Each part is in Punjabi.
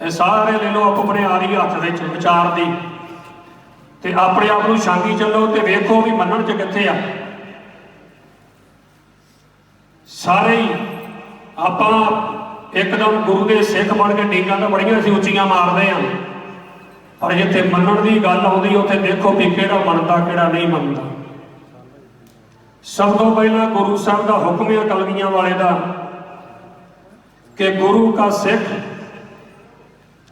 ਤੇ ਸਾਰੇ ਲੈ ਲਓ ਆਪਣੇ ਆਰੀ ਹੱਥ ਵਿੱਚ ਵਿਚਾਰ ਦੀ। ਤੇ ਆਪਣੇ ਆਪ ਨੂੰ ਸ਼ਾਂਤੀ ਚੱਲੋ ਤੇ ਵੇਖੋ ਵੀ ਮੰਨਣ ਚ ਕਿੱਥੇ ਆ। ਸਾਰੇ ਹੀ ਆਪਾਂ ਇੱਕਦਮ ਗੁਰੂ ਦੇ ਸਿੱਖ ਬਣ ਕੇ ਡੀਕਾਂ ਤਾਂ ਬੜੀਆਂ ਅਸੀਂ ਉੱਚੀਆਂ ਮਾਰਦੇ ਆ। ਪਰ ਜਿੱਥੇ ਮੰਨਣ ਦੀ ਗੱਲ ਆਉਂਦੀ, ਉੱਥੇ ਦੇਖੋ ਵੀ ਕਿਹੜਾ ਮੰਨਦਾ, ਕਿਹੜਾ ਨਹੀਂ ਮੰਨਦਾ। ਸਭ ਤੋਂ ਪਹਿਲਾਂ ਗੁਰੂ ਸਾਹਿਬ ਦਾ ਹੁਕਮ ਹੈ ਕਲਗੀਆਂ ਵਾਲੇ ਦਾ, ਕਿ ਗੁਰੂ ਕਾ ਸਿੱਖ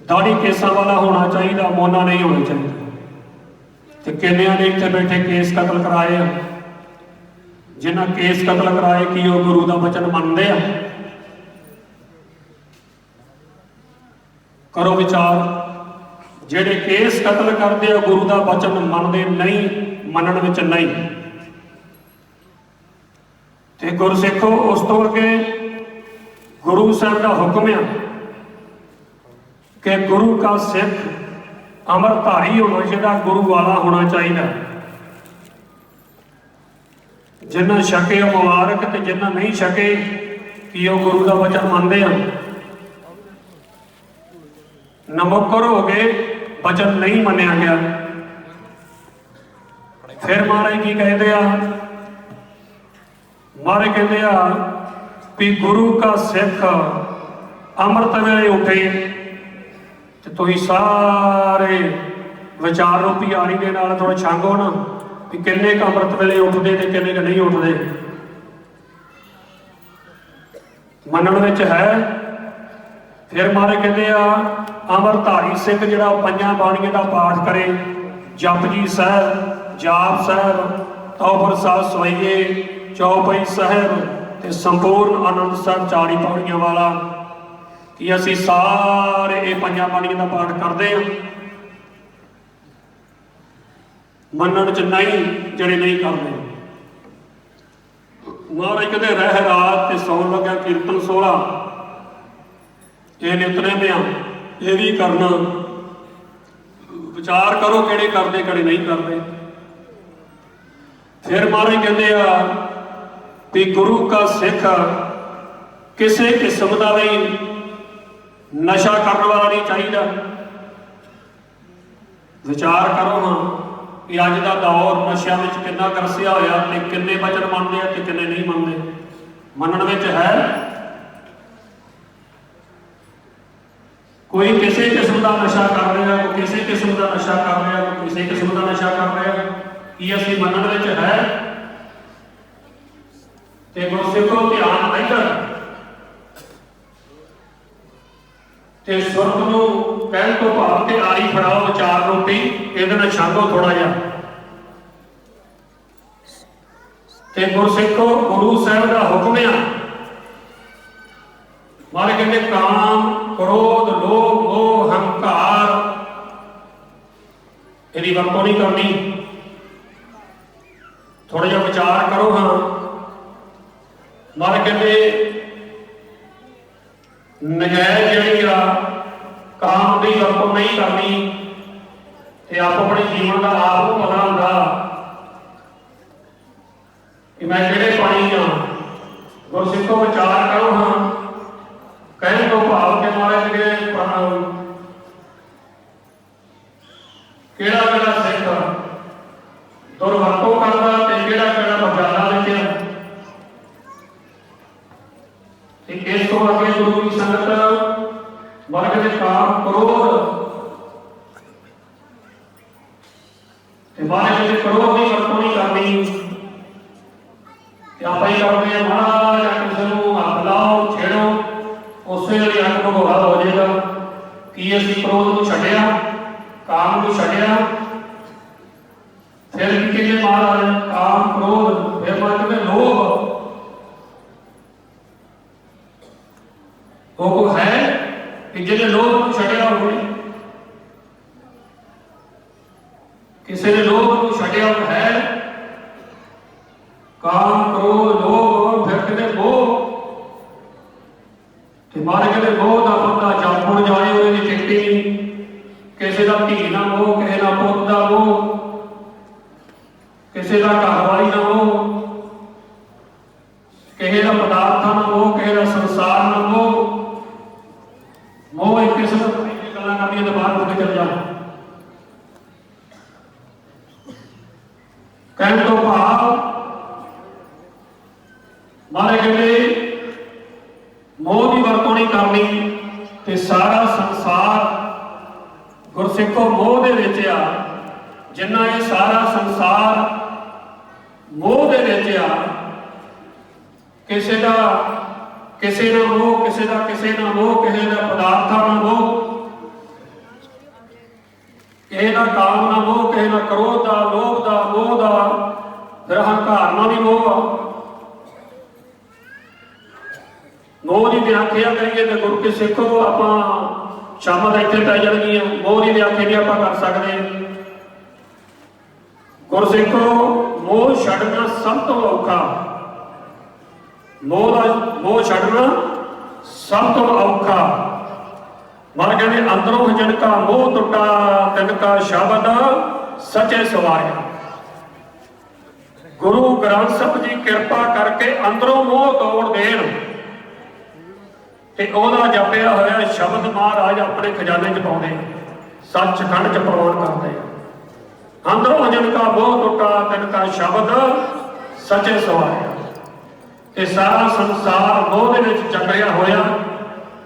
ਦਾੜੀ ਕੇਸਾਂ ਵਾਲਾ ਹੋਣਾ ਚਾਹੀਦਾ, ਮੋਨਾ ਨਹੀਂ ਹੋਣਾ ਚਾਹੀਦਾ। ਤੇ ਕਿੰਨਿਆਂ ਨੇ ਇੱਥੇ ਬੈਠੇ ਕੇਸ ਕਤਲ ਕਰਾਏ ਆ? ਜਿਨ੍ਹਾਂ ਕੇਸ ਕਤਲ ਕਰਾਏ, ਕੀ ਉਹ ਗੁਰੂ ਦਾ ਬਚਨ ਮੰਨਦੇ ਆ? ਕਰੋ ਵਿਚਾਰ। ਜਿਹੜੇ ਕੇਸ ਕਤਲ ਕਰਦੇ ਆ, ਗੁਰੂ ਦਾ ਬਚਨ ਮੰਨਦੇ ਨਹੀਂ, ਮੰਨਣ ਵਿੱਚ ਨਹੀਂ। ਤੇ ਗੁਰਸਿੱਖੋ, ਉਸ ਤੋਂ ਅੱਗੇ ਗੁਰੂ ਸਾਹਿਬ ਦਾ ਹੁਕਮ ਆ। ਕਿ ਗੁਰੂ ਦਾ ਸਿੱਖ ਅਮਰਧਾਰੀ ਹੋਣਾ ਚਾਹੀਦਾ ਗੁਰੂ ਵਾਲਾ ਹੋਣਾ ਚਾਹੀਦਾ। ਜਿਨ੍ਹਾਂ ਛਕੇ ਉਹ ਮੁਬਾਰਕ ਤੇ ਜਿਨ੍ਹਾਂ ਨਹੀਂ ਛਕੇ, ਕੀ ਉਹ ਗੁਰੂ ਦਾ ਵਚਨ ਮੰਨਦੇ ਹਨ? ਨਮੋਕਰ ਹੋ ਗਏ ਵਚਨ ਨਹੀਂ ਮੰਨਿਆ ਗਿਆ। ਫਿਰ ਮਹਾਰਾਜ ਕੀ ਕਹਿੰਦੇ ਆ? ਮਹਾਰਾਜ ਕਹਿੰਦੇ ਆ ਵੀ ਗੁਰੂ ਦਾ ਸਿੱਖ ਅੰਮ੍ਰਿਤ ਵੇਲੇ ਉੱਠੇ। ਤੇ ਤੁਸੀਂ ਸਾਰੇ ਵਿਚਾਰ ਰੂਪੀ ਆਣੀ ਦੇ ਨਾਲ ਥੋੜਾ ਛਾਂਗੋ ਨਾ ਵੀ ਕਿੰਨੇ ਕੁ ਅੰਮ੍ਰਿਤ ਵੇਲੇ ਉੱਠਦੇ ਤੇ ਕਿੰਨੇ ਕੁ ਨਹੀਂ ਉੱਠਦੇ। ਮੰਨਣ ਵਿੱਚ ਹੈ, ਫਿਰ ਮਾਰੇ ਕਹਿੰਦੇ ਆ, ਅਮਰਧਾਰੀ ਸਿੰਘ ਜਿਹੜਾ ਪੰਜਾਂ ਬਾਣੀਆਂ ਦਾ ਪਾਠ ਕਰੇ, ਜਪਜੀ ਸਾਹਿਬ, ਜਾਪ ਸਾਹਿਬ ਤੌਬਰ ਸਾਹਿਬ ਸਵਈਏ, ਚੌਪਈ ਸਾਹਿਬ ਤੇ ਸੰਪੂਰਨ ਆਨੰਦ ਸਾਹਿਬ 40 ਪੌੜੀਆਂ ਵਾਲਾ ਕਿ ਅਸੀਂ ਸਾਰੇ ਇਹ ਪੰਜਾਂ ਬਾਣੀਆਂ ਦਾ ਪਾਠ ਕਰਦੇ ਹਾਂ। ਮੰਨਣ ਚ ਨਹੀਂ, ਜਿਹੜੇ ਨਹੀਂ ਕਰਦੇ। ਮਹਾਰਾਜ ਕਹਿੰਦੇ, ਰਹਿ ਰਾਤ ਤੇ ਸੌਣ ਲੱਗਿਆ, ਕੀਰਤਨ 16 ਇਹ ਨਿਤਨੇ ਪਿਆ ਇਹ ਵੀ ਕਰਨਾ। ਵਿਚਾਰ ਕਰੋ ਕਿਹੜੇ ਕਰਦੇ, ਕਿਹੜੇ ਨਹੀਂ ਕਰਦੇ। ਫਿਰ ਮਹਾਰਾਜ ਕਹਿੰਦੇ ਆ ਵੀ ਗੁਰੂ ਕਾ ਸਿੱਖ ਕਿਸੇ ਕਿਸਮ ਦਾ ਵੀ ਨਸ਼ਾ ਕਰਨ ਵਾਲਾ ਨਹੀਂ ਚਾਹੀਦਾ। ਵਿਚਾਰ ਕਰੋ ਹਾਂ ਕਿ ਅੱਜ ਦਾ ਦੌਰ ਨਸ਼ਿਆਂ ਵਿੱਚ ਕਿੰਨਾ ਕਰਸਿਆ ਹੋਇਆ ਤੇ ਕਿੰਨੇ ਬਚਨ ਮੰਨਦੇ ਆ ਤੇ ਕਿੰਨੇ ਨਹੀਂ ਮੰਨਦੇ। ਮੰਨਣ ਵਿੱਚ ਹੈ? ਕੋਈ ਕਿਸੇ ਕਿਸਮ ਦਾ ਨਸ਼ਾ ਕਰ ਰਿਹਾ, ਕੋਈ ਕਿਸੇ ਕਿਸਮ ਦਾ ਨਸ਼ਾ ਕਰ ਰਿਹਾ, ਕੋਈ ਕਿਸੇ ਕਿਸਮ ਦਾ ਨਸ਼ਾ ਕਰ ਰਿਹਾ, ਕੀ ਅਸੀਂ ਮੰਨਣ ਵਿੱਚ ਹੈ? ਤੇ ਗੁਰੂ ਗੁਰਸਿੱਖੋ ਧਿਆਨ ਤੇ ਸੁਰਤ ਨੂੰ ਕਹਿਣ ਤੋਂ ਭਾਵ ਤੇ ਆਰੀ ਫੜਾਓ ਵਿਚਾਰ ਰੂਪੀ ਇਹਦੇ ਨਾਲ ਛਾਂਗੋ ਥੋੜਾ ਜਿਹਾ। ਤੇ ਗੁਰਸਿੱਖੋ, ਗੁਰੂ ਸਾਹਿਬ ਦਾ ਹੁਕਮ ਆ। ਮਾਰੇ ਕਹਿੰਦੇ, ਕਾਮ, ਕ੍ਰੋਧ, ਲੋਭ, ਮੋਹ, ਹੰਕਾਰ, ਇਹਦੀ ਵਰਤੋਂ ਨਹੀਂ ਕਰਨੀ। ਥੋੜਾ ਜਿਹਾ ਵਿਚਾਰ ਕਰੋ ਹਾਂ। ਮਾਰੇ ਕਹਿੰਦੇ ਨਜਾਇਜ਼ ਜਿਹੜੀ ਆ, ਕਾਮ ਦੀ ਵਰਤੋਂ ਨਹੀਂ ਕਰਨੀ ਤੇ ਆਪ ਆਪਣੇ ਜੀਵਨ ਦਾ ਆਪ ਨੂੰ ਪਤਾ ਹੁੰਦਾ। ਕਿ ਮੈਂ ਕਿਹੜੇ ਪਾਣੀ ਆ? ਗੁਰਸਿੱਖੋ ਵਿਚਾਰ ਕਰੋ ਹਾਂ ਕਹਿਣ ਤੋਂ ਭਾਵ ਕੇ ਮਾਰੇ ਜਿਹੜੇ ਪ੍ਰਾਣ ਕਿਹੜਾ ਕਿਹੜਾ ਸਿੱਖ ਦੁਰਵਰਤੋਂ ਕਰਦਾ ਤੇ ਕਿਹੜਾ ਕਿਹੜਾ ਬਚਾਲਾ ਵਿੱਚ ਹੈ ਤੇ ਇਸ ਤੋਂ ਅੱਗੇ ਗੁਰੂ ਦੀ ਸੰਗਤ ਵਰਗ ਦੇ ਕਾਮ ਕ੍ਰੋਧ ਤੇ ਬਾਰੇ ਜਿਹੜੇ ਕ੍ਰੋਧ ਦੀ ਵਰਤੋਂ ਨਹੀਂ ਕਰਨੀ ਤੇ ਆਪਾਂ ਆ, ਮਹਾਰਾਜ ਕਿਸੇ ਨੂੰ ਹੱਥ ਲਾਓ, ਛੇੜੋ। ਉਸੇ ਵੇਲੇ ਅੱਖ ਨੂੰ ਹੋ ਜਾਏਗਾ। ਕੀ ਅਸੀਂ ਕ੍ਰੋਧ ਨੂੰ ਛੱਡਿਆ? ਕਾਮ ਨੂੰ ਛੱਡਿਆ? ਫਿਰ ਵੀ ਕਿਹਨੇ ਮਹਾਰਾਜ, ਕਾਮ ਕ੍ਰੋਧ ਫਿਰ ਮਨ ਵਿੱਚ ਲੋਭ। ਉਹ ਹੈ ਕਿ ਜਿਹੜੇ ਲੋਭ ਨੂੰ ਛੱਡਿਆ ਹੋਵੇ, ਕਿਸੇ ਨੇ ਲੋਭ ਨੂੰ ਛੱਡਿਆ ਹੋਇਆ ਹੈ ਕਾਮ ਕ੍ਰੋਧ ਲੋਭ ਫਿਰ ਕਿਤੇ ਮੋਹ ਤੇ ਮਾਰੇ ਕਿਤੇ ਮੋਹ ਦਾ ਬੰਦਾ ਜਾਪਣ ਜਾਏ ਉਹਦੇ ਦੀ ਚਿੱਤੀ ਨਹੀਂ ਕਿਸੇ ਦਾ ਧੀ ਨਾ ਮੋਹ ਕਿਸੇ ਦਾ ਪੁੱਤ ਦਾ ਮੋਹ ਕਿਸੇ ਦਾ ਘਰ ਵਾਲੀ ਨਾ ਮੋਹ ਕਿਸੇ ਦਾ ਪਦਾਰਥਾਂ ਨਾਲ ਮੋਹ ਕਿਸੇ ਦਾ ਸੰਸਾਰ ਨਾਲ ਮੋਹ ਮੋਹ ਇੱਕ ਕਿਸੇ ਦਾ ਗੱਲਾਂ ਕਰਦੀਆਂ ਤੇ ਬਾਹਰ ਹੋ ਕੇ ਚਲ ਜਾ ਕਹਿਣ ਤੋਂ ਭਾਵ ਮਾਰੇ ਕਹਿੰਦੇ, ਮੋਹ ਦੀ ਵਰਤੋਂ ਨਹੀਂ ਕਰਨੀ ਤੇ ਸਾਰਾ ਸੰਸਾਰ ਗੁਰਸਿੱਖੋ ਮੋਹ ਦੇ ਵਿੱਚ ਆ, ਜਿੰਨਾ ਇਹ ਸਾਰਾ ਸੰਸਾਰ ਮੋਹ ਦੇ ਵਿੱਚ ਆ, ਕਿਸੇ ਦਾ ਕਿਸੇ ਨਾਲ ਮੋਹ, ਕਿਸੇ ਦਾ ਕਿਸੇ ਨਾਲ ਮੋਹ, ਕਿਸੇ ਦਾ ਪਦਾਰਥਾਂ ਨਾਲ ਮੋਹ ਕਿਸੇ ਦਾ ਕਾਮ ਨਾਲ ਮੋਹ, ਕਿਸੇ ਦਾ ਕ੍ਰੋਧ ਦਾ, ਲੋਭ ਦਾ, ਮੋਹ ਦਾ, ਫਿਰ ਹੰਕਾਰ ਨਾਲ ਵੀ ਮੋਹ ਆ। ਮੋਹ ਦੀ ਵਿਆਖਿਆ ਕਰੀਏ ਤੇ ਗੁਰੂ ਕੇ ਸਿੱਖੋ, ਆਪਾਂ ਸ਼ਾਮਾਂ ਦਾ ਇੱਥੇ ਪੈ ਜਾਣਗੀਆਂ। ਮੋਹ ਦੀ ਵਿਆਖਿਆ ਵੀ ਆਪਾਂ ਕਰ ਸਕਦੇ ਗੁਰਸਿੱਖੋ ਮੋਹ ਛੱਡਣਾ ਸਭ ਤੋਂ ਔਖਾ। ਮੋਹ ਦਾ, ਮੋਹ ਛੱਡਣਾ ਸਭ ਤੋਂ ਔਖਾ। ਮਰ ਕਹਿੰਦੇ ਅੰਦਰੋਂ ਜਨਕਾ ਮੋਹ ਟੁੱਟਾ, ਤਿਨਕਾ ਸ਼ਬਦ, ਸੱਚੇ ਸਵਾਰਿਆ। ਗੁਰੂ ਗ੍ਰੰਥ ਸਾਹਿਬ ਜੀ ਕਿਰਪਾ ਕਰਕੇ ਅੰਦਰੋਂ ਮੋਹ ਤੋੜ ਦੇਣ। ਤੇ ਉਹਦਾ ਜਪਿਆ ਹੋਇਆ ਸ਼ਬਦ ਮਹਾਰਾਜ ਆਪਣੇ ਖਜ਼ਾਨੇ 'ਚ ਪਾਉਂਦੇ ਆ। ਸੱਚਖੰਡ 'ਚ ਪ੍ਰਵਾਨ ਕਰਦੇ ਆ। ਅੰਦਰੋਂ ਜਨਕਾ ਮੋਹ ਟੁੱਟਾ, ਤਿਨਕਾ ਸ਼ਬਦ, ਸੱਚੇ ਸਵਾਰਿਆ। ਇਹ ਸਾਰਾ ਸੰਸਾਰ ਮੋਹ ਦੇ ਵਿੱਚ ਜਕੜਿਆ ਹੋਇਆ।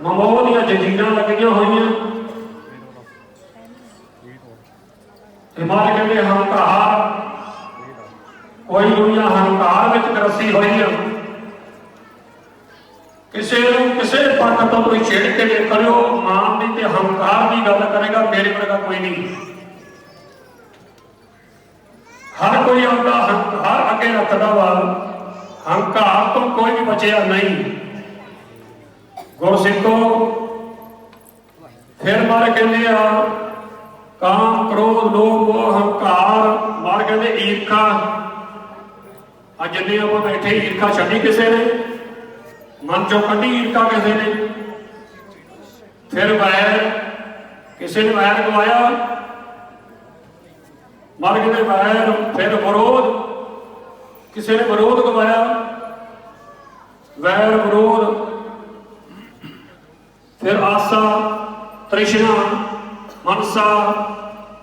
ਮਮੋਹ ਦੀਆਂ ਜੰਜੀਰਾਂ ਲੱਗੀਆਂ ਹੋਈਆਂ। ਤੇ ਕਹਿੰਦੇ, ਹੰਕਾਰ। ਕੋਈ ਦੁਨੀਆ ਹੰਕਾਰ ਵਿੱਚ ਗਰਸੀ ਹੋਈ ਆ। ਕਿਸੇ ਨੂੰ ਕਿਸੇ ਪੱਖ ਤੋਂ ਕੋਈ ਛੇੜ ਕੇ ਦੇਖਿਓ, ਮਾਨ ਦੀ ਤੇ ਹੰਕਾਰ ਦੀ ਗੱਲ ਕਰੇਗਾ, ਮੇਰੇ ਵਰਗਾ ਕੋਈ ਨਹੀਂ। ਹਰ ਕੋਈ ਆਪਦਾ ਹੰਕਾਰ ਅੱਗੇ ਰੱਖਦਾ ਵਾ। ਹੰਕਾਰ ਤੋਂ ਕੋਈ ਵੀ ਬਚਿਆ ਨਹੀਂ। ਗੁਰਸਿੱਖੋ ਫਿਰ ਮਾਰ ਕਹਿੰਦੇ ਆ ਕਾਮ ਕ੍ਰੋਧ ਲੋਭ ਮੋਹ ਹੰਕਾਰ ਮਾਰ ਕਹਿੰਦੇ ਈਰਖਾ। ਅੱਜ ਜਿੰਨੇ ਆਪਾਂ ਬੈਠੇ ਈਰਖਾ ਛੱਡੀ ਕਿਸੇ ਨੇ, ਮਨ ਚੋਂ ਕੱਢੀ ਈਰਖਾ ਕਿਸੇ ਨੇ। ਫਿਰ ਵੈਰ, ਕਿਸੇ ਨੇ ਵੈਰ ਗਵਾਇਆ। ਮਰ ਗਏ ਵੈਰ, ਫਿਰ ਵਿਰੋਧ, ਕਿਸੇ ਨੇ ਵਿਰੋਧ ਗਵਾਇਆ ਵੈਰ ਵਿਰੋਧ ਫਿਰ ਆਸਾ ਤ੍ਰਿਸ਼ਨਾ, ਮਨਸਾ,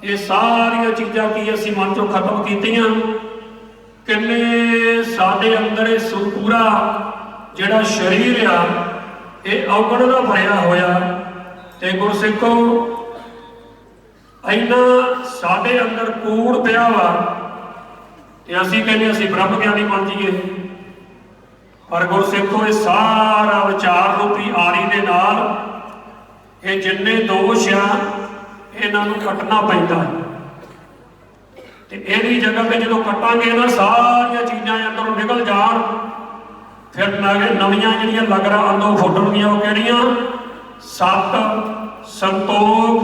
ਇਹ ਸਾਰੀਆਂ ਚੀਜ਼ਾਂ ਕੀ ਅਸੀਂ ਮਨ ਚੋਂ ਖਤਮ ਕੀਤੀਆਂ? ਕਿੰਨੇ ਸਾਡੇ ਅੰਦਰ ਇਹ ਪੂਰਾ ਜਿਹੜਾ ਸਰੀਰ ਆ, ਇਹ ਔਗਣ ਦਾ ਭਰਿਆ ਹੋਇਆ। ਤੇ ਗੁਰਸਿੱਖੋ ਇੰਨਾ ਸਾਡੇ ਅੰਦਰ ਕੂੜ ਪਿਆ ਵਾ, ਤੇ ਅਸੀਂ ਕਹਿੰਦੇ ਅਸੀਂ ਬ੍ਰਹਮ ਗਿਆਨੀ ਬਣ ਜਾਈਏ। ਪਰ ਗੁਰਸਿੱਖੋ ਇਹ ਸਾਰਾ ਵਿਚਾਰ ਰੂਪੀ ਆਰੀ ਦੇ ਨਾਲ ਇਹ ਜਿੰਨੇ ਦੋਸ਼ ਆ, ਇਹਨਾਂ ਨੂੰ ਕੱਟਣਾ ਪੈਂਦਾ। ਤੇ ਇਹਦੀ ਜਗ੍ਹਾ ਤੇ ਜਦੋਂ ਕੱਟਾਂਗੇ ਨਾ ਸਾਰੀਆਂ ਚੀਜ਼ਾਂ ਅੰਦਰੋਂ ਨਿਕਲ ਜਾਣ। ਫਿਰ ਨਾਲੇ ਨਵੀਆਂ ਜਿਹੜੀਆਂ ਲਗਰਾਂ ਅੰਦਰੋਂ ਫੁੱਟਣਗੀਆਂ, ਉਹ ਕਿਹੜੀਆਂ? ਸਤ, ਸੰਤੋਖ,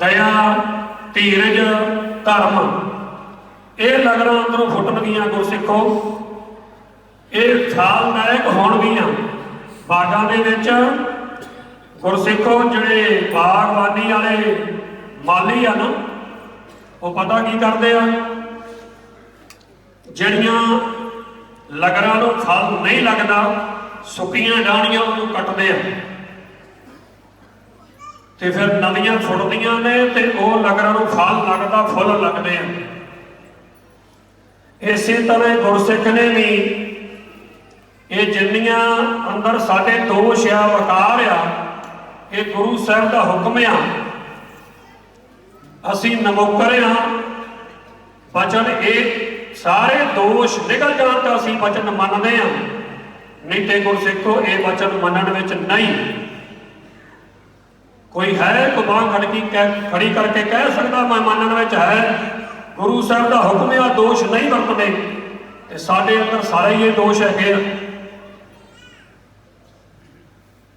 ਦਇਆ, ਧੀਰਜ, ਧਰਮ। ਇਹ ਲਗਰਾਂ ਅੰਦਰੋਂ ਫੁੱਟਣਗੀਆਂ ਗੁਰਸਿੱਖੋ। ਇਹ ਫਲਦਾਇਕ ਹੋਣਗੀਆਂ। ਬਾਗਾਂ ਦੇ ਵਿੱਚ ਗੁਰਸਿੱਖੋ ਜਿਹੜੇ ਬਾਗਬਾਨੀ ਵਾਲੇ ਮਾਲੀ ਆ ਨਾ, ਉਹ ਪਤਾ ਕੀ ਕਰਦੇ ਆ? ਜਿਹੜੀਆਂ ਲਗਰਾਂ ਨੂੰ ਫਲ ਨਹੀਂ ਲੱਗਦਾ, ਸੁੱਕੀਆਂ ਡਾਣੀਆਂ ਉਹਨੂੰ ਕੱਟਦੇ ਆ। ਤੇ ਫਿਰ ਨਵੀਆਂ ਫੁੱਟਦੀਆਂ ਨੇ ਤੇ ਉਹ ਲਗਰਾਂ ਨੂੰ ਫਲ ਲੱਗਦਾ, ਫੁੱਲ ਲੱਗਦੇ ਆ। ਇਸੇ ਤਰ੍ਹਾਂ ਗੁਰਸਿੱਖ ਨੇ ਵੀ ਇਹ ਜਿੰਨੀਆਂ ਅੰਦਰ ਸਾਡੇ ਦੋਸ਼ ਆ ਵਕਾਰ ਆ ਇਹ ਗੁਰੂ ਸਾਹਿਬ ਦਾ ਹੁਕਮ ਆ, ਅਸੀਂ ਨਮੋਕਰ ਆ, ਬਚਨ ਇਹ ਸਾਰੇ ਦੋਸ਼ ਨਿਕਲ ਜਾਣ ਤਾਂ ਅਸੀਂ ਬਚਨ ਮੰਨਦੇ ਆ। ਨਹੀਂ ਤੇ ਗੁਰਸਿੱਖੋ ਇਹ ਬਚਨ ਮੰਨਣ ਵਿੱਚ ਨਹੀਂ। ਕੋਈ ਹੈ ਕੋ ਬਾਹ ਖੜ ਕੇ ਕਹਿ- ਖੜੀ ਕਰਕੇ ਕਹਿ ਸਕਦਾ ਮੈਂ ਮੰਨਣ ਵਿੱਚ ਹੈ। ਗੁਰੂ ਸਾਹਿਬ ਦਾ ਹੁਕਮ ਆ, ਦੋਸ਼ ਨਹੀਂ ਵਰਤਦੇ। ਤੇ ਸਾਡੇ ਅੰਦਰ ਸਾਰੇ ਹੀ ਇਹ ਦੋਸ਼ ਹੈਗੇ ਆ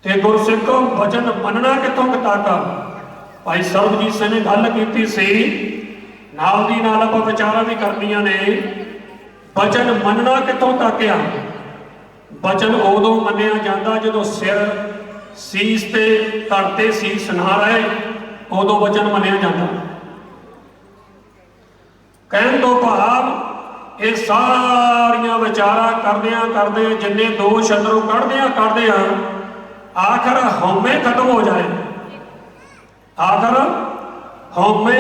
ਤੇ ਗੁਰਸਿੱਖੋ ਵਚਨ ਮੰਨਣਾ ਕਿੱਥੋਂ ਕਿਤਾਕਾ ਭਾਈ ਸਰਬਜੀਤ ਸਿੰਘ ਨੇ ਗੱਲ ਕੀਤੀ ਸੀ, ਨਾਲ ਦੀ ਨਾਲ ਆਪਾਂ ਵਿਚਾਰਾਂ ਵੀ ਕਰਨੀਆਂ ਨੇ। ਵਚਨ ਮੰਨਣਾ ਕਿੱਥੋਂ ਤਾਕਿਆ? ਵਚਨ ਉਦੋਂ ਮੰਨਿਆ ਜਾਂਦਾ ਜਦੋਂ ਸਿਰ ਸੀਸ ਤੇ ਧਰ ਤੇ ਸੀਸ ਨਾ ਰਹੇ, ਉਦੋਂ ਵਚਨ ਮੰਨਿਆ ਜਾਂਦਾ। ਕਹਿਣ ਤੋਂ ਭਾਵ ਇਹ ਸਾਰੀਆਂ ਵਿਚਾਰਾਂ ਕਰਦਿਆਂ ਕਰਦੇ ਜਿੰਨੇ ਦੋਸ਼ ਅੰਦਰੋਂ ਕੱਢਦਿਆਂ ਕੱਢਦਿਆਂ ਆਖਰ ਹਉਮੈ ਖਤਮ ਹੋ ਜਾਏ। ਆਖਰ ਹਉਮੈ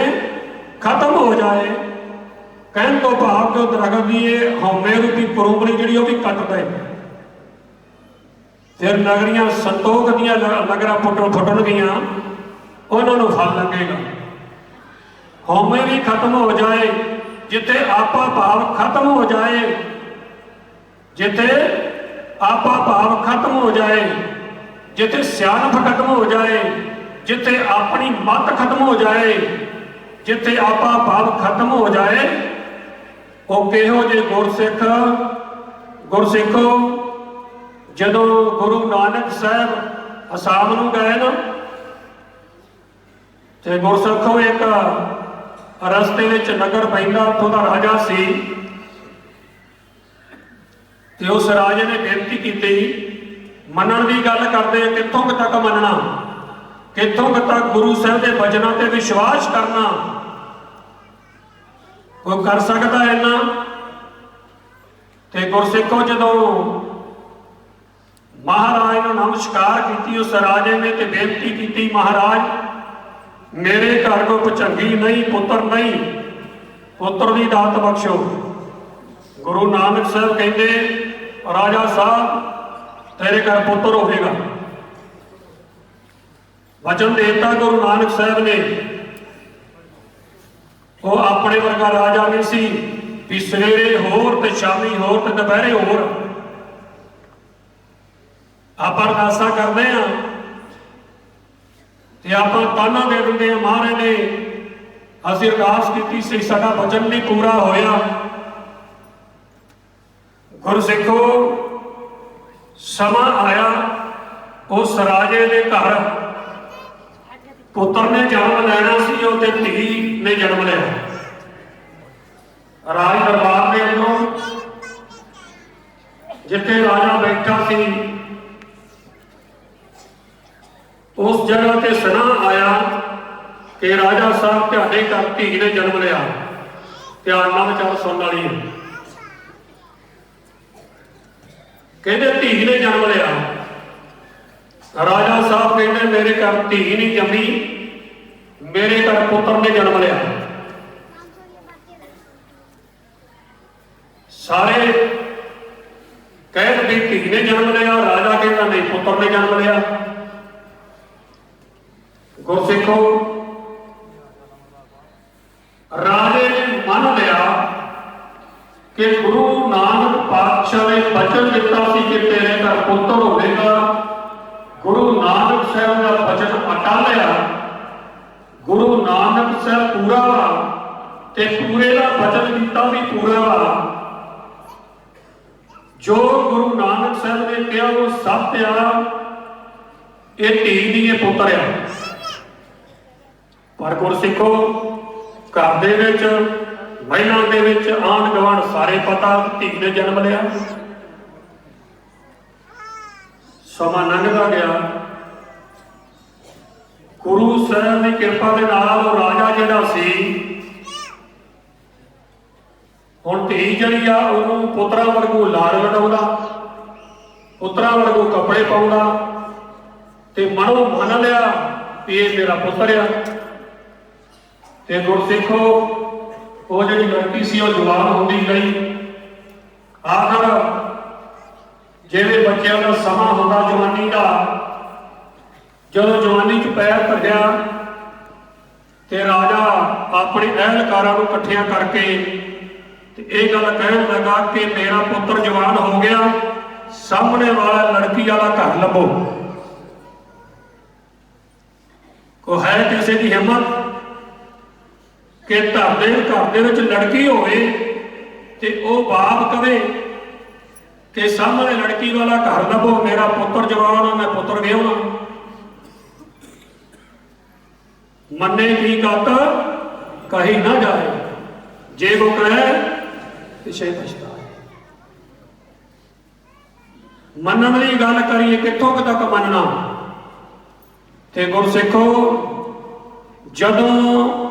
ਖਤਮ ਹੋ ਜਾਏ। ਕਹਿਣ ਤੋਂ ਭਾਵ ਕਿ ਉਹ ਦਰਗਤ ਦੀ ਇਹ ਹਉਮੈ ਰੂਪੀ ਪਰੂਪਣੀ ਜਿਹੜੀ ਉਹ ਵੀ ਕੱਟ ਦੇ ਫਿਰ ਨਗਰੀਆਂ ਸੰਤੋਖ ਦੀਆਂ ਨਗਰਾਂ ਫੁੱਟਣ ਫੁੱਟਣਗੀਆਂ ਉਹਨਾਂ ਨੂੰ ਫਲ ਲੱਗੇਗਾ। ਹਉਮੈ ਵੀ ਖਤਮ ਹੋ ਜਾਏ, ਜਿੱਥੇ ਆਪਾ ਭਾਵ ਖਤਮ ਹੋ ਜਾਏ, ਜਿੱਥੇ ਆਪਾ ਭਾਵ ਖਤਮ ਹੋ ਜਾਏ ਜਿੱਥੇ ਸਿਆਣਪ ਖਤਮ ਹੋ ਜਾਏ, ਜਿੱਥੇ ਆਪਣੀ ਮਤ ਖਤਮ ਹੋ ਜਾਏ, ਜਿੱਥੇ ਆਪਾ ਭਾਵ ਖਤਮ ਹੋ ਜਾਏ, ਉਹ ਕਿਹੋ ਜੇ ਗੁਰਸਿੱਖ, ਗੁਰਸਿੱਖੋ, ਜਦੋਂ ਗੁਰੂ ਨਾਨਕ ਸਾਹਿਬ ਅਸਾਮ ਨੂੰ ਗਏ ਨਾ, ਤੇ ਗੁਰਸਿੱਖੋ ਇੱਕ ਰਸਤੇ ਵਿੱਚ ਨਗਰ ਪੈਂਦਾ, ਉੱਥੋਂ ਦਾ ਰਾਜਾ ਸੀ, ਤੇ ਉਸ ਰਾਜੇ ਨੇ ਬੇਨਤੀ ਕੀਤੀ ਮੰਨਣ ਦੀ ਗੱਲ ਕਰਦੇ ਆ, ਕਿੱਥੋਂ ਕੁ ਤੱਕ ਮੰਨਣਾ? ਕਿੱਥੋਂ ਕੁ ਤੱਕ ਗੁਰੂ ਸਾਹਿਬ ਦੇ ਬਚਨਾਂ ਤੇ ਵਿਸ਼ਵਾਸ ਕਰਨਾ? ਕੋਈ ਕਰ ਸਕਦਾ ਇੰਨਾ? ਤੇ ਗੁਰਸਿੱਖੋ ਜਦੋਂ ਮਹਾਰਾਜ ਨੂੰ ਨਮਸਕਾਰ ਕੀਤੀ ਉਸ ਰਾਜੇ ਨੇ ਤੇ ਬੇਨਤੀ ਕੀਤੀ ਮਹਾਰਾਜ ਮੇਰੇ ਘਰ ਕੋ ਭੁਚੰਗੀ ਨਹੀਂ ਪੁੱਤਰ ਨਹੀਂ ਪੁੱਤਰ ਦੀ ਦਾਤ ਬਖਸ਼ੋ। ਗੁਰੂ ਨਾਨਕ ਸਾਹਿਬ ਕਹਿੰਦੇ ਰਾਜਾ ਸਾਹਿਬ ਤੇਰੇ ਘਰ ਪੁੱਤਰ ਹੋਵੇਗਾ। ਵਚਨ ਦੇਤਾ ਗੁਰੂ ਨਾਨਕ ਸਾਹਿਬ ਨੇ। ਉਹ ਆਪਣੇ ਵਰਗਾ ਰਾਜਾ ਨਹੀਂ ਸੀ ਵੀ ਸਵੇਰੇ ਹੋਰ ਤੇ ਸ਼ਾਮੀ ਹੋਰ ਤੇ ਦੁਪਹਿਰੇ ਹੋਰ। ਆਪਾਂ ਅਰਦਾਸਾਂ ਕਰਦੇ ਆ ਤੇ ਆਪਾਂ ਤਾਨਾ ਦੇ ਦਿੰਦੇ ਆ ਮਹਾਰਾਜ ਨੇ। ਅਸੀਂ ਅਰਦਾਸ ਕੀਤੀ ਸੀ, ਸਾਡਾ ਵਚਨ ਨਹੀਂ ਪੂਰਾ ਹੋਇਆ। ਗੁਰੂ ਸਿੱਖੋ ਸਮਾਂ ਆਇਆ, ਉਸ ਰਾਜੇ ਦੇ ਘਰ ਪੁੱਤਰ ਨੇ ਜਨਮ ਲੈਣਾ ਸੀ ਉਹ ਤੇ ਧੀ ਨੇ ਜਨਮ ਲਿਆ। ਰਾਜ ਦਰਬਾਰ ਦੇ ਅੰਦਰੋਂ ਜਿੱਥੇ ਰਾਜਾ ਬੈਠਾ ਸੀ, ਉਸ ਜਗ੍ਹਾ ਤੇ ਸੁਨਾ ਆਇਆ ਕਿ ਰਾਜਾ ਸਾਹਿਬ ਤੁਹਾਡੇ ਘਰ ਧੀ ਨੇ ਜਨਮ ਲਿਆ। ਧਿਆਨ ਨਾਲ ਵਿਚਾਰ ਸੁਣਨ ਵਾਲੀ ਹੈ। ਕਹਿੰਦੇ ਧੀ ਨੇ ਜਨਮ ਲਿਆ। ਰਾਜਾ ਸਾਹਿਬ ਕਹਿੰਦੇ, ਮੇਰੇ ਘਰ ਧੀ ਨਹੀਂ ਜੰਮੀ, ਮੇਰੇ ਘਰ ਪੁੱਤਰ ਨੇ ਜਨਮ ਲਿਆ। ਸਾਰੇ ਕਹਿੰਦੇ ਵੀ ਧੀ ਨੇ ਜਨਮ ਲਿਆ, ਰਾਜਾ ਕਹਿੰਦਾ, ਨਹੀਂ, ਪੁੱਤਰ ਨੇ ਜਨਮ ਲਿਆ। ਗੁਰਸਿੱਖੋ, ਰਾਜੇ ਨੇ ਮੰਨ ਲਿਆ ਕਿ ਗੁਰੂ ਨਾਨਕ ਪਾਤਸ਼ਾਹ ਨੇ ਬਚਨ ਦਿੱਤਾ ਸੀ ਕਿ ਤੇਰੇ ਘਰ ਪੁੱਤਰ ਹੋਵੇਗਾ। ਗੁਰੂ ਨਾਨਕ ਸਾਹਿਬ ਦਾ ਬਚਨ ਅਟੱਲਿਆ ਗੁਰੂ ਨਾਨਕ ਸਾਹਿਬ ਪੂਰਾ ਵਾ ਤੇ ਪੂਰੇ ਦਾ ਬਚਨ ਦਿੱਤਾ ਵੀ ਪੂਰਾ ਵਾ। ਜੋ ਗੁਰੂ ਨਾਨਕ ਸਾਹਿਬ ਨੇ ਕਿਹਾ ਉਹ ਸੱਤ ਆ। ਇਹ ਧੀ ਦੀ ਇਹ ਪੁੱਤਰ ਆ। ਪਰ ਗੁਰਸਿੱਖੋ, ਘਰ ਦੇ ਵਿੱਚ ਮਹਿਲਾਂ ਦੇ ਵਿੱਚ ਆਂਢ ਗੁਆਂਢ ਸਾਰੇ ਪਤਾ, ਧੀ ਨੇ ਜਨਮ ਲਿਆ। ਸਮਾਂ ਲੰਘਦਾ ਗਿਆ। ਗੁਰੂ ਸਾਹਿਬ ਦੀ ਕਿਰਪਾ ਦੇ ਨਾਲ ਉਹ ਰਾਜਾ ਜਿਹੜਾ ਸੀ, ਹੁਣ ਧੀ ਜਿਹੜੀ ਆ, ਉਹਨੂੰ ਪੁੱਤਰਾਂ ਵਰਗੂ ਲਾਲ ਲਟਾਉਂਦਾ, ਪੁੱਤਰਾਂ ਵਰਗੂ ਕੱਪੜੇ ਪਾਉਂਦਾ ਤੇ ਮਨੋਂ ਮੰਨ ਲਿਆ ਵੀ ਇਹ ਮੇਰਾ ਪੁੱਤਰ ਆ। ਤੇ ਗੁਰਸਿੱਖੋ ਉਹ ਜਿਹੜੀ ਲੜਕੀ ਸੀ, ਉਹ ਜਵਾਨ ਹੁੰਦੀ ਗਈ। ਆਖਰ ਜਿਵੇਂ ਬੱਚਿਆਂ ਦਾ ਸਮਾਂ ਹੁੰਦਾ ਜਵਾਨੀ ਦਾ, ਜਦੋਂ ਜਵਾਨੀ 'ਚ ਪੈਰ ਧਰਿਆ ਤੇ ਰਾਜਾ ਆਪਣੇ ਅਹਿਲਕਾਰਾਂ ਨੂੰ ਇਕੱਠਿਆਂ ਕਰਕੇ ਤੇ ਇਹ ਗੱਲ ਕਹਿਣ ਲੱਗਾ ਕਿ ਮੇਰਾ ਪੁੱਤਰ ਜਵਾਨ ਹੋ ਗਿਆ, ਸਾਹਮਣੇ ਵਾਲਾ ਲੜਕੀ ਵਾਲਾ ਘਰ ਲੱਭੋ। ਕੋ ਹੈ ਕਿਸੇ ਦੀ ਹਿੰਮਤ? ਕਿ ਧਰ ਦੇ ਘਰ ਦੇ ਵਿੱਚ ਲੜਕੀ ਹੋਵੇ ਤੇ ਉਹ ਬਾਪ ਕਵੇ ਕਿ ਸਾਹਮਣੇ ਲੜਕੀ ਵਾਲਾ ਘਰ ਲੱਭੋ, ਮੇਰਾ ਪੁੱਤਰ ਜਵਾਨ ਆ, ਮੈਂ ਪੁੱਤਰ ਵਿਆਹਣਾ। ਮੰਨੇ ਕੀ ਕਤ ਕਹੀ ਨਾ ਜਾਏ। ਜੇ ਕੋ ਕਹੇ ਪਿਛੇ ਪਛਤਾਏ। ਮੰਨਣ ਦੀ ਗੱਲ ਕਰੀਏ, ਕਿੱਥੋਂ ਕੁ ਤੱਕ ਮੰਨਣਾ? ਤੇ ਗੁਰਸਿੱਖੋ, ਜਦੋਂ